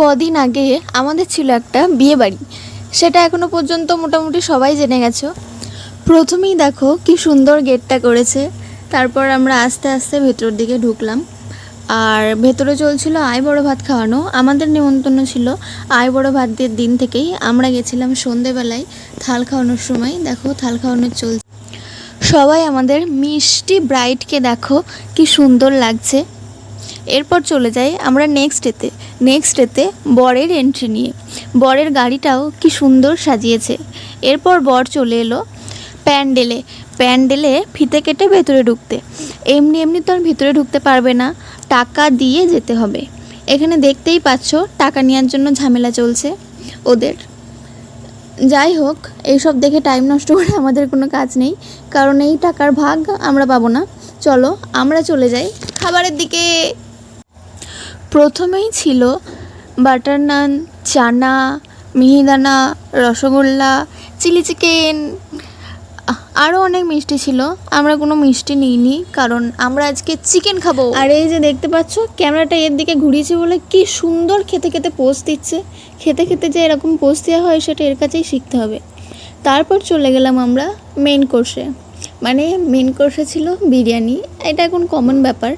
কদিন আগে আমাদের ছিল একটা বিয়ে বাড়ি। সেটা এখনও পর্যন্ত মোটামুটি সবাই জেনে গেছো। প্রথমেই দেখো কি সুন্দর গেটটা করেছে। তারপর আমরা আস্তে আস্তে ভেতরের দিকে ঢুকলাম। আর ভেতরে চলছিল আয় বড় ভাত খাওয়ানো। আমাদের নেমন্তন্ন ছিল আয় বড় ভাতের দিন থেকেই। আমরা গেছিলাম সন্ধেবেলায় থাল খাওয়ানোর সময়। দেখো থাল খাওয়ানোর চলছে। সবাই আমাদের মিষ্টি ব্রাইটকে দেখো কি সুন্দর লাগছে। এরপর চলে যাই আমরা নেক্সট ডেতে নেক্সট ডেতে বরের এন্ট্রি নিয়ে। বরের গাড়িটাও কি সুন্দর সাজিয়েছে। এরপর বর চলে এলো প্যান্ডেলে। প্যান্ডেলে ফিতে কেটে ভেতরে ঢুকতে। এমনি এমনি তো আর ভিতরে ঢুকতে পারবে না। টাকা দিয়ে যেতে হবে। এখানে দেখতেই পাচ্ছ টাকা নেওয়ার জন্য ঝামেলা চলছে ওদের। যাই হোক, এইসব দেখে টাইম নষ্ট করে আমাদের কোনো কাজ নেই। কারণ এই টাকার ভাগ আমরা পাবো না। চলো আমরা চলে যাই খাবারের দিকে। প্রথমেই ছিল butter naan, chana, mihidana, rasgolla, chilli chicken আরও অনেক মিষ্টি ছিল। আমরা কোনো মিষ্টি নিইনি, কারণ আমরা আজকে চিকেন খাব। আর এই যে দেখতে পাচ্ছ, ক্যামেরাটা এর দিকে ঘুরিয়েছে বলে কি সুন্দর খেতে খেতে পোস্ট দিচ্ছে। খেতে খেতে যে এরকম পোস্ট দেওয়া হয়, সেটা এর কাছেই শিখতে হবে। তারপর চলে গেলাম আমরা মেন কোর্সে মানে মেন কোর্সে ছিল বিরিয়ানি। এটা এখন কমন ব্যাপার।